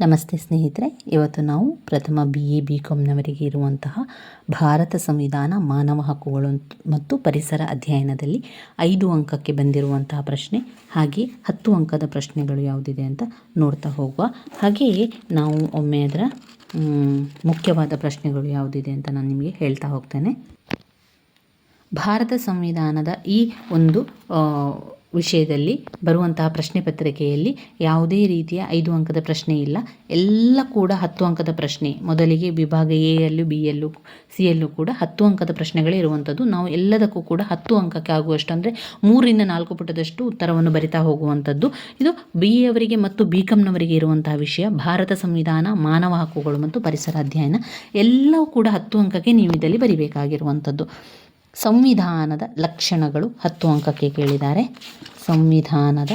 ನಮಸ್ತೆ ಸ್ನೇಹಿತರೆ, ಇವತ್ತು ನಾವು ಪ್ರಥಮ ಬಿ ಎ ಬಿ ಕಾಮ್ನವರಿಗೆ ಇರುವಂತಹ ಭಾರತ ಸಂವಿಧಾನ, ಮಾನವ ಹಕ್ಕುಗಳು ಮತ್ತು ಪರಿಸರ ಅಧ್ಯಯನದಲ್ಲಿ ಐದು ಅಂಕಕ್ಕೆ ಬಂದಿರುವಂತಹ ಪ್ರಶ್ನೆ, ಹಾಗೆ ಹತ್ತು ಅಂಕದ ಪ್ರಶ್ನೆಗಳು ಯಾವುದಿದೆ ಅಂತ ನೋಡ್ತಾ ಹೋಗುವ ಹಾಗೆಯೇ ನಾವು ಒಮ್ಮೆ ಅದರ ಮುಖ್ಯವಾದ ಪ್ರಶ್ನೆಗಳು ಯಾವುದಿದೆ ಅಂತ ನಾನು ನಿಮಗೆ ಹೇಳ್ತಾ ಹೋಗ್ತೇನೆ. ಭಾರತ ಸಂವಿಧಾನದ ಈ ಒಂದು ವಿಷಯದಲ್ಲಿ ಬರುವಂತಹ ಪ್ರಶ್ನೆ ಪತ್ರಿಕೆಯಲ್ಲಿ ಯಾವುದೇ ರೀತಿಯ ಐದು ಅಂಕದ ಪ್ರಶ್ನೆ ಇಲ್ಲ. ಎಲ್ಲ ಕೂಡ ಹತ್ತು ಅಂಕದ ಪ್ರಶ್ನೆ. ಮೊದಲಿಗೆ ವಿಭಾಗ ಎ ಯಲ್ಲೂ ಬಿ ಯಲ್ಲೂ ಸಿ ಯಲ್ಲೂ ಕೂಡ ಹತ್ತು ಅಂಕದ ಪ್ರಶ್ನೆಗಳೇ ಇರುವಂಥದ್ದು. ನಾವು ಎಲ್ಲದಕ್ಕೂ ಕೂಡ ಹತ್ತು ಅಂಕಕ್ಕೆ ಆಗುವಷ್ಟು ಅಂದರೆ ಮೂರಿಂದ ನಾಲ್ಕು ಪುಟದಷ್ಟು ಉತ್ತರವನ್ನು ಬರಿತಾ ಹೋಗುವಂಥದ್ದು. ಇದು ಬಿ ಎವರಿಗೆ ಮತ್ತು ಬಿ ಕಾಮ್ನವರಿಗೆ ಇರುವಂತಹ ವಿಷಯ. ಭಾರತ ಸಂವಿಧಾನ, ಮಾನವ ಹಕ್ಕುಗಳು ಮತ್ತು ಪರಿಸರ ಅಧ್ಯಯನ ಎಲ್ಲವೂ ಕೂಡ ಹತ್ತು ಅಂಕಕ್ಕೆ ನೀವು ಇದರಲ್ಲಿ ಬರಿಬೇಕಾಗಿರುವಂಥದ್ದು. ಸಂವಿಧಾನದ ಲಕ್ಷಣಗಳು ಹತ್ತು ಅಂಕಕ್ಕೆ ಕೇಳಿದ್ದಾರೆ. ಸಂವಿಧಾನದ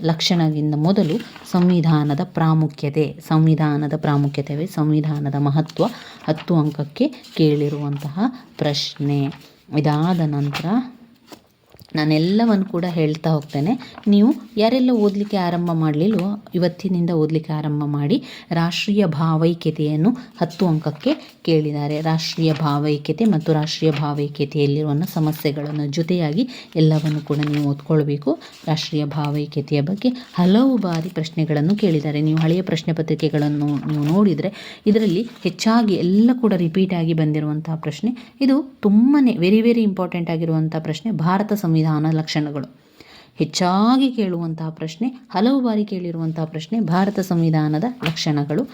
ಲಕ್ಷಣದಿಂದ ಮೊದಲು ಸಂವಿಧಾನದ ಪ್ರಾಮುಖ್ಯತೆ ಸಂವಿಧಾನದ ಪ್ರಾಮುಖ್ಯತೆ ಸಂವಿಧಾನದ ಮಹತ್ವ ಹತ್ತು ಅಂಕಕ್ಕೆ ಕೇಳಿರುವಂತಹ ಪ್ರಶ್ನೆ. ಇದಾದ ನಂತರ ನಾನೆಲ್ಲವನ್ನು ಕೂಡ ಹೇಳ್ತಾ ಹೋಗ್ತೇನೆ. ನೀವು ಯಾರೆಲ್ಲ ಓದಲಿಕ್ಕೆ ಆರಂಭ ಮಾಡಲಿಲ್ವೋ, ಇವತ್ತಿನಿಂದ ಓದಲಿಕ್ಕೆ ಆರಂಭ ಮಾಡಿ ರಾಷ್ಟ್ರೀಯ ಭಾವೈಕ್ಯತೆಯನ್ನು ಹತ್ತು ಅಂಕಕ್ಕೆ ಕೇಳಿದ್ದಾರೆ. ರಾಷ್ಟ್ರೀಯ ಭಾವೈಕ್ಯತೆ ಮತ್ತು ರಾಷ್ಟ್ರೀಯ ಭಾವೈಕ್ಯತೆಯಲ್ಲಿರುವಂಥ ಸಮಸ್ಯೆಗಳನ್ನು ಜೊತೆಯಾಗಿ ಎಲ್ಲವನ್ನು ಕೂಡ ನೀವು ಓದ್ಕೊಳ್ಬೇಕು. ರಾಷ್ಟ್ರೀಯ ಭಾವೈಕ್ಯತೆಯ ಬಗ್ಗೆ ಹಲವು ಬಾರಿ ಪ್ರಶ್ನೆಗಳನ್ನು ಕೇಳಿದ್ದಾರೆ. ನೀವು ಹಳೆಯ ಪ್ರಶ್ನೆ ಪತ್ರಿಕೆಗಳನ್ನು ನೀವು ನೋಡಿದರೆ ಇದರಲ್ಲಿ ಹೆಚ್ಚಾಗಿ ಎಲ್ಲ ಕೂಡ ರಿಪೀಟ್ ಆಗಿ ಬಂದಿರುವಂತಹ ಪ್ರಶ್ನೆ. ಇದು ತುಂಬಾ ವೆರಿ ವೆರಿ ಇಂಪಾರ್ಟೆಂಟ್ ಆಗಿರುವಂಥ ಪ್ರಶ್ನೆ. ಭಾರತ ಸಂವಿಧಾನ ಲಕ್ಷಣಗಳು. ಹೆಚ್ಚಾಗಿ ಕೇಳುವಂತಹ ಪ್ರಶ್ನೆ ಹಲವು ಬಾರಿ ಕೇಳಿರುವಂತಹ ಪ್ರಶ್ನೆ ಭಾರತ ಸಂವಿಧಾನದ ಲಕ್ಷಣಗಳು.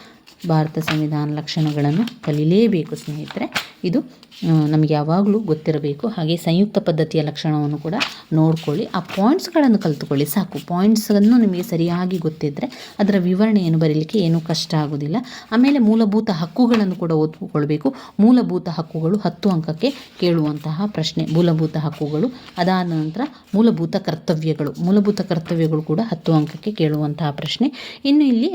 ಭಾರತ ಸಂವಿಧಾನ ಲಕ್ಷಣಗಳನ್ನು ಕಲೀಲೇಬೇಕು, ಸ್ನೇಹಿತರೆ. ಇದು ನಮಗೆ ಯಾವಾಗಲೂ ಗೊತ್ತಿರಬೇಕು. ಹಾಗೆ ಸಂಯುಕ್ತ ಪದ್ಧತಿಯ ಲಕ್ಷಣವನ್ನು ಕೂಡ ನೋಡ್ಕೊಳ್ಳಿ. ಆ ಪಾಯಿಂಟ್ಸ್ಗಳನ್ನು ಕಲಿತುಕೊಳ್ಳಿ ಸಾಕು. ಪಾಯಿಂಟ್ಸನ್ನು ನಿಮಗೆ ಸರಿಯಾಗಿ ಗೊತ್ತಿದ್ದರೆ ಅದರ ವಿವರಣೆಯನ್ನು ಬರೀಲಿಕ್ಕೆ ಏನೂ ಕಷ್ಟ ಆಗೋದಿಲ್ಲ. ಆಮೇಲೆ ಮೂಲಭೂತ ಹಕ್ಕುಗಳನ್ನು ಕೂಡ ಓದ್ಕೊಳ್ಬೇಕು. ಮೂಲಭೂತ ಹಕ್ಕುಗಳು ಹತ್ತು ಅಂಕಕ್ಕೆ ಕೇಳುವಂತಹ ಪ್ರಶ್ನೆ. ಮೂಲಭೂತ ಹಕ್ಕುಗಳು, ಅದಾದ ನಂತರ ಮೂಲಭೂತ ಕರ್ತವ್ಯಗಳು. ಮೂಲಭೂತ ಕರ್ತವ್ಯಗಳು ಕೂಡ ಹತ್ತು ಅಂಕಕ್ಕೆ ಕೇಳುವಂತಹ ಪ್ರಶ್ನೆ. ಇನ್ನು ಇಲ್ಲಿ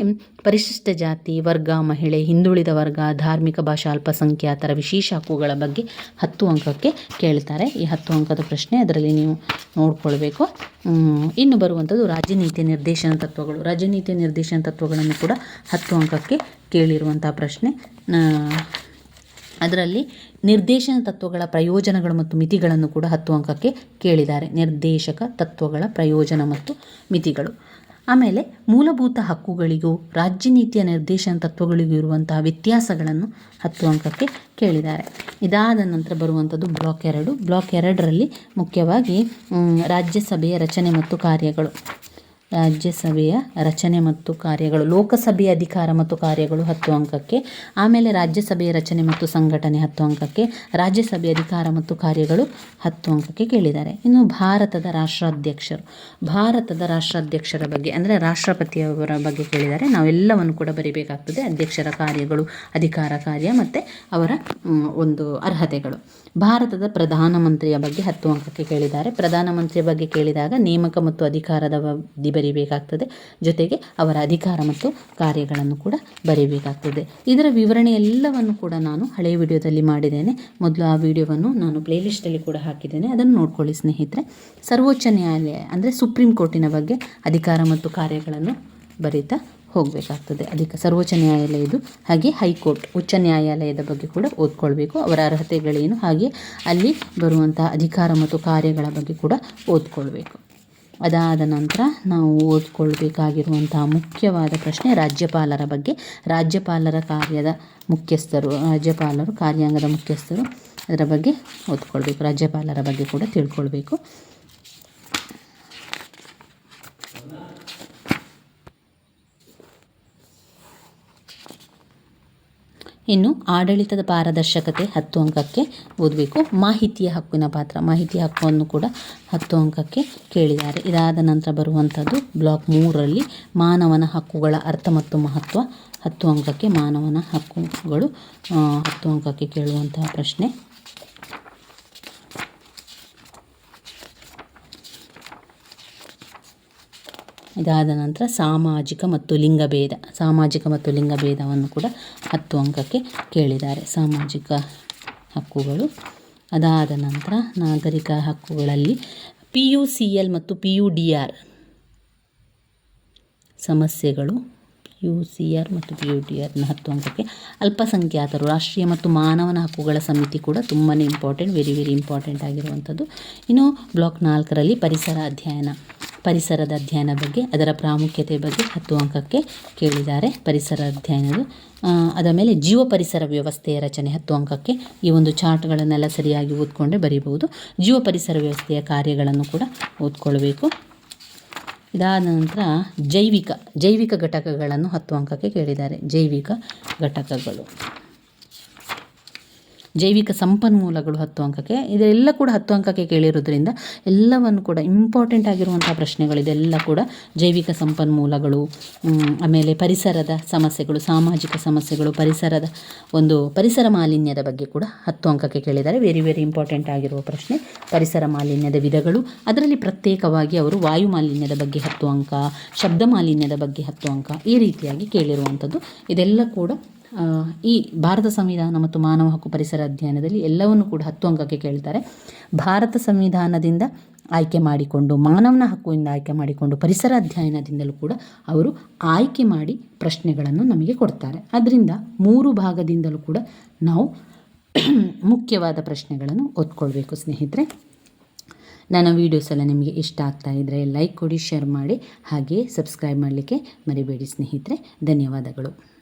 ಪರಿಶಿಷ್ಟ ಜಾತಿ, ವರ್ಗ, ಮಹಿಳೆ, ಹಿಂದುಳಿದ ವರ್ಗ, ಧಾರ್ಮಿಕ ಭಾಷಾ ಅಲ್ಪಸಂಖ್ಯಾತರ ವಿಶೇಷ ಹಕ್ಕುಗಳ ಬಗ್ಗೆ ಹತ್ತು ಅಂಕಕ್ಕೆ ಕೇಳ್ತಾರೆ. ಈ ಹತ್ತು ಅಂಕದ ಪ್ರಶ್ನೆ ಅದರಲ್ಲಿ ನೀವು ನೋಡ್ಕೊಳ್ಬೇಕು. ಇನ್ನು ಬರುವಂಥದ್ದು ರಾಜನೀತಿ ನಿರ್ದೇಶನ ತತ್ವಗಳು. ರಾಜನೀತಿ ನಿರ್ದೇಶನ ತತ್ವಗಳನ್ನು ಕೂಡ ಹತ್ತು ಅಂಕಕ್ಕೆ ಕೇಳಿರುವಂಥ ಪ್ರಶ್ನೆ. ಅದರಲ್ಲಿ ನಿರ್ದೇಶನ ತತ್ವಗಳ ಪ್ರಯೋಜನಗಳು ಮತ್ತು ಮಿತಿಗಳನ್ನು ಕೂಡ ಹತ್ತು ಅಂಕಕ್ಕೆ ಕೇಳಿದ್ದಾರೆ. ನಿರ್ದೇಶಕ ತತ್ವಗಳ ಪ್ರಯೋಜನ ಮತ್ತು ಮಿತಿಗಳು. ಆಮೇಲೆ ಮೂಲಭೂತ ಹಕ್ಕುಗಳಿಗೂ ರಾಜ್ಯ ನೀತಿಯ ನಿರ್ದೇಶನ ತತ್ವಗಳಿಗೂ ಇರುವಂತಹ ವ್ಯತ್ಯಾಸಗಳನ್ನು ಹತ್ತು ಅಂಕಕ್ಕೆ ಕೇಳಿದ್ದಾರೆ. ಇದಾದ ನಂತರ ಬರುವಂಥದ್ದು ಬ್ಲಾಕ್ ಎರಡು. ಬ್ಲಾಕ್ ಎರಡರಲ್ಲಿ ಮುಖ್ಯವಾಗಿ ರಾಜ್ಯಸಭೆಯ ರಚನೆ ಮತ್ತು ಕಾರ್ಯಗಳು. ರಾಜ್ಯಸಭೆಯ ರಚನೆ ಮತ್ತು ಕಾರ್ಯಗಳು, ಲೋಕಸಭೆಯ ಅಧಿಕಾರ ಮತ್ತು ಕಾರ್ಯಗಳು ಹತ್ತು ಅಂಕಕ್ಕೆ, ಆಮೇಲೆ ರಾಜ್ಯಸಭೆಯ ರಚನೆ ಮತ್ತು ಸಂಘಟನೆ ಹತ್ತು ಅಂಕಕ್ಕೆ ರಾಜ್ಯಸಭೆಯ ಅಧಿಕಾರ ಮತ್ತು ಕಾರ್ಯಗಳು ಹತ್ತು ಅಂಕಕ್ಕೆ ಕೇಳಿದ್ದಾರೆ. ಇನ್ನು ಭಾರತದ ರಾಷ್ಟ್ರಾಧ್ಯಕ್ಷರು, ಭಾರತದ ರಾಷ್ಟ್ರಾಧ್ಯಕ್ಷರ ಬಗ್ಗೆ, ಅಂದರೆ ರಾಷ್ಟ್ರಪತಿಯವರ ಬಗ್ಗೆ ಕೇಳಿದ್ದಾರೆ ನಾವೆಲ್ಲವನ್ನು ಕೂಡ ಬರೀಬೇಕಾಗ್ತದೆ. ಅಧ್ಯಕ್ಷರ ಕಾರ್ಯಗಳು, ಅಧಿಕಾರ ಕಾರ್ಯ ಮತ್ತು ಅವರ ಒಂದು ಅರ್ಹತೆಗಳು. ಭಾರತದ ಪ್ರಧಾನಮಂತ್ರಿಯ ಬಗ್ಗೆ ಹತ್ತು ಅಂಕಕ್ಕೆ ಕೇಳಿದ್ದಾರೆ. ಪ್ರಧಾನಮಂತ್ರಿಯ ಬಗ್ಗೆ ಕೇಳಿದಾಗ ನೇಮಕ ಮತ್ತು ಅಧಿಕಾರದ ಬರೀಬೇಕಾಗ್ತದೆ. ಜೊತೆಗೆ ಅವರ ಅಧಿಕಾರ ಮತ್ತು ಕಾರ್ಯಗಳನ್ನು ಕೂಡ ಬರೀಬೇಕಾಗ್ತದೆ. ಇದರ ವಿವರಣೆ ಎಲ್ಲವನ್ನು ಕೂಡ ನಾನು ಹಳೆಯ ವಿಡಿಯೋದಲ್ಲಿ ಮಾಡಿದ್ದೇನೆ. ಮೊದಲು ಆ ವಿಡಿಯೋವನ್ನು ನಾನು ಪ್ಲೇಲಿಸ್ಟಲ್ಲಿ ಕೂಡ ಹಾಕಿದ್ದೇನೆ. ಅದನ್ನು ನೋಡ್ಕೊಳ್ಳಿ ಸ್ನೇಹಿತರೆ. ಸರ್ವೋಚ್ಚ ನ್ಯಾಯಾಲಯ ಅಂದರೆ ಸುಪ್ರೀಂ ಕೋರ್ಟಿನ ಬಗ್ಗೆ ಅಧಿಕಾರ ಮತ್ತು ಕಾರ್ಯಗಳನ್ನು ಬರೀತಾ ಹೋಗಬೇಕಾಗ್ತದೆ. ಅಧಿಕ ಸರ್ವೋಚ್ಚ ನ್ಯಾಯಾಲಯದು ಹಾಗೆ ಹೈಕೋರ್ಟ್, ಉಚ್ಚ ನ್ಯಾಯಾಲಯದ ಬಗ್ಗೆ ಕೂಡ ಓದ್ಕೊಳ್ಬೇಕು. ಅವರ ಅರ್ಹತೆಗಳೇನು? ಹಾಗೆ ಅಲ್ಲಿ ಬರುವಂತಹ ಅಧಿಕಾರ ಮತ್ತು ಕಾರ್ಯಗಳ ಬಗ್ಗೆ ಕೂಡ ಓದ್ಕೊಳ್ಬೇಕು. ಅದಾದ ನಂತರ ನಾವು ಓದ್ಕೊಳ್ಬೇಕಾಗಿರುವಂತಹ ಮುಖ್ಯವಾದ ಪ್ರಶ್ನೆ ರಾಜ್ಯಪಾಲರ ಬಗ್ಗೆ. ರಾಜ್ಯಪಾಲರ ಕಾರ್ಯದ ಮುಖ್ಯಸ್ಥರು, ರಾಜ್ಯಪಾಲರು, ಕಾರ್ಯಾಂಗದ ಮುಖ್ಯಸ್ಥರು ಅದರ ಬಗ್ಗೆ ಓದ್ಕೊಳ್ಬೇಕು, ರಾಜ್ಯಪಾಲರ ಬಗ್ಗೆ ಕೂಡ ತಿಳ್ಕೊಳ್ಬೇಕು. ಇನ್ನು ಆಡಳಿತದ ಪಾರದರ್ಶಕತೆ ಹತ್ತು ಅಂಕಕ್ಕೆ ಓದಬೇಕು. ಮಾಹಿತಿಯ ಹಕ್ಕಿನ ಪಾತ್ರ, ಮಾಹಿತಿಯ ಹಕ್ಕನ್ನು ಕೂಡ ಹತ್ತು ಅಂಕಕ್ಕೆ ಕೇಳಿದ್ದಾರೆ. ಇದಾದ ನಂತರ ಬರುವಂಥದ್ದು ಬ್ಲಾಕ್ ಮೂರರಲ್ಲಿ ಮಾನವನ ಹಕ್ಕುಗಳ ಅರ್ಥ ಮತ್ತು ಮಹತ್ವ. ಹತ್ತು ಅಂಕಕ್ಕೆ ಮಾನವನ ಹಕ್ಕುಗಳು ಹತ್ತು ಅಂಕಕ್ಕೆ ಕೇಳುವಂತಹ ಪ್ರಶ್ನೆ. ಇದಾದ ನಂತರ ಸಾಮಾಜಿಕ ಮತ್ತು ಲಿಂಗಭೇದ, ಸಾಮಾಜಿಕ ಮತ್ತು ಲಿಂಗಭೇದವನ್ನು ಕೂಡ ಹತ್ತು ಅಂಕಕ್ಕೆ ಕೇಳಿದ್ದಾರೆ. ಸಾಮಾಜಿಕ ಹಕ್ಕುಗಳು. ಅದಾದ ನಂತರ ನಾಗರಿಕ ಹಕ್ಕುಗಳಲ್ಲಿ ಪಿ ಯು ಸಿ ಎಲ್ ಮತ್ತು ಪಿ ಯು ಡಿ ಆರ್ ಸಮಸ್ಯೆಗಳು. ಯು ಸಿ ಆರ್ ಮತ್ತು ಪಿ ಯು ಡಿ ಆರ್ನ ಹತ್ತು ಅಂಕಕ್ಕೆ ಅಲ್ಪಸಂಖ್ಯಾತರು, ರಾಷ್ಟ್ರೀಯ ಮತ್ತು ಮಾನವನ ಹಕ್ಕುಗಳ ಸಮಿತಿ ಕೂಡ ತುಂಬಾ ಇಂಪಾರ್ಟೆಂಟ್ ವೆರಿ ವೆರಿ ಇಂಪಾರ್ಟೆಂಟ್ ಆಗಿರುವಂಥದ್ದು. ಇನ್ನು ಬ್ಲಾಕ್ ನಾಲ್ಕರಲ್ಲಿ ಪರಿಸರ ಅಧ್ಯಯನ. ಪರಿಸರದ ಅಧ್ಯಯನ ಬಗ್ಗೆ, ಅದರ ಪ್ರಾಮುಖ್ಯತೆ ಬಗ್ಗೆ ಹತ್ತು ಅಂಕಕ್ಕೆ ಕೇಳಿದ್ದಾರೆ ಪರಿಸರ ಅಧ್ಯಯನದ. ಅದರ ಅದ ಮೇಲೆ ಜೀವ ಪರಿಸರ ವ್ಯವಸ್ಥೆಯ ರಚನೆ ಹತ್ತು ಅಂಕಕ್ಕೆ ಈ ಒಂದು ಚಾರ್ಟ್ಗಳನ್ನೆಲ್ಲ ಸರಿಯಾಗಿ ಓದ್ಕೊಂಡೇ ಬರೀಬಹುದು. ಜೀವ ಪರಿಸರ ವ್ಯವಸ್ಥೆಯ ಕಾರ್ಯಗಳನ್ನು ಕೂಡ ಓದ್ಕೊಳ್ಬೇಕು. ಇದಾದ ನಂತರ ಜೈವಿಕ ಜೈವಿಕ ಘಟಕಗಳನ್ನು ಹತ್ತು ಅಂಕಕ್ಕೆ ಕೇಳಿದ್ದಾರೆ. ಜೈವಿಕ ಘಟಕಗಳು. ಜೈವಿಕ ಸಂಪನ್ಮೂಲಗಳು ಹತ್ತು ಅಂಕಕ್ಕೆ, ಇದೆಲ್ಲ ಕೂಡ ಹತ್ತು ಅಂಕಕ್ಕೆ ಕೇಳಿರೋದ್ರಿಂದ ಎಲ್ಲವನ್ನು ಕೂಡ ಇಂಪಾರ್ಟೆಂಟ್ ಆಗಿರುವಂಥ ಪ್ರಶ್ನೆಗಳು ಇದೆಲ್ಲ ಕೂಡ ಜೈವಿಕ ಸಂಪನ್ಮೂಲಗಳು ಆಮೇಲೆ ಪರಿಸರದ ಸಮಸ್ಯೆಗಳು, ಸಾಮಾಜಿಕ ಸಮಸ್ಯೆಗಳು, ಪರಿಸರದ ಒಂದು ಪರಿಸರ ಮಾಲಿನ್ಯದ ಬಗ್ಗೆ ಕೂಡ ಹತ್ತು ಅಂಕಕ್ಕೆ ಕೇಳಿದ್ದಾರೆ. ವೆರಿ ವೆರಿ ಇಂಪಾರ್ಟೆಂಟ್ ಆಗಿರುವ ಪ್ರಶ್ನೆ, ಪರಿಸರ ಮಾಲಿನ್ಯದ ವಿಧಗಳು. ಅದರಲ್ಲಿ ಪ್ರತ್ಯೇಕವಾಗಿ ಅವರು ವಾಯು ಮಾಲಿನ್ಯದ ಬಗ್ಗೆ ಹತ್ತು ಅಂಕ, ಶಬ್ದ ಮಾಲಿನ್ಯದ ಬಗ್ಗೆ ಹತ್ತು ಅಂಕ ಈ ರೀತಿಯಾಗಿ ಕೇಳಿರುವಂಥದ್ದು. ಇದೆಲ್ಲ ಕೂಡ ಈ ಭಾರತ ಸಂವಿಧಾನ ಮತ್ತು ಮಾನವ ಹಕ್ಕು ಪರಿಸರ ಅಧ್ಯಯನದಲ್ಲಿ ಎಲ್ಲವನ್ನು ಕೂಡ ಹತ್ತು ಅಂಕಕ್ಕೆ ಕೇಳ್ತಾರೆ. ಭಾರತ ಸಂವಿಧಾನದಿಂದ ಆಯ್ಕೆ ಮಾಡಿಕೊಂಡು, ಮಾನವನ ಹಕ್ಕುವಿಂದ ಆಯ್ಕೆ ಮಾಡಿಕೊಂಡು, ಪರಿಸರ ಅಧ್ಯಯನದಿಂದಲೂ ಕೂಡ ಅವರು ಆಯ್ಕೆ ಮಾಡಿ ಪ್ರಶ್ನೆಗಳನ್ನು ನಮಗೆ ಕೊಡ್ತಾರೆ. ಅದರಿಂದ ಮೂರು ಭಾಗದಿಂದಲೂ ಕೂಡ ನಾವು ಮುಖ್ಯವಾದ ಪ್ರಶ್ನೆಗಳನ್ನು ಓದ್ಕೊಳ್ಬೇಕು ಸ್ನೇಹಿತರೆ. ನನ್ನ ವೀಡಿಯೋಸ್ ಎಲ್ಲ ನಿಮಗೆ ಇಷ್ಟ ಆಗ್ತಾ ಇದ್ದರೆ ಲೈಕ್ ಕೊಡಿ ಶೇರ್ ಮಾಡಿ, ಹಾಗೆಯೇ ಸಬ್ಸ್ಕ್ರೈಬ್ ಮಾಡಲಿಕ್ಕೆ ಮರಿಬೇಡಿ ಸ್ನೇಹಿತರೆ. ಧನ್ಯವಾದಗಳು.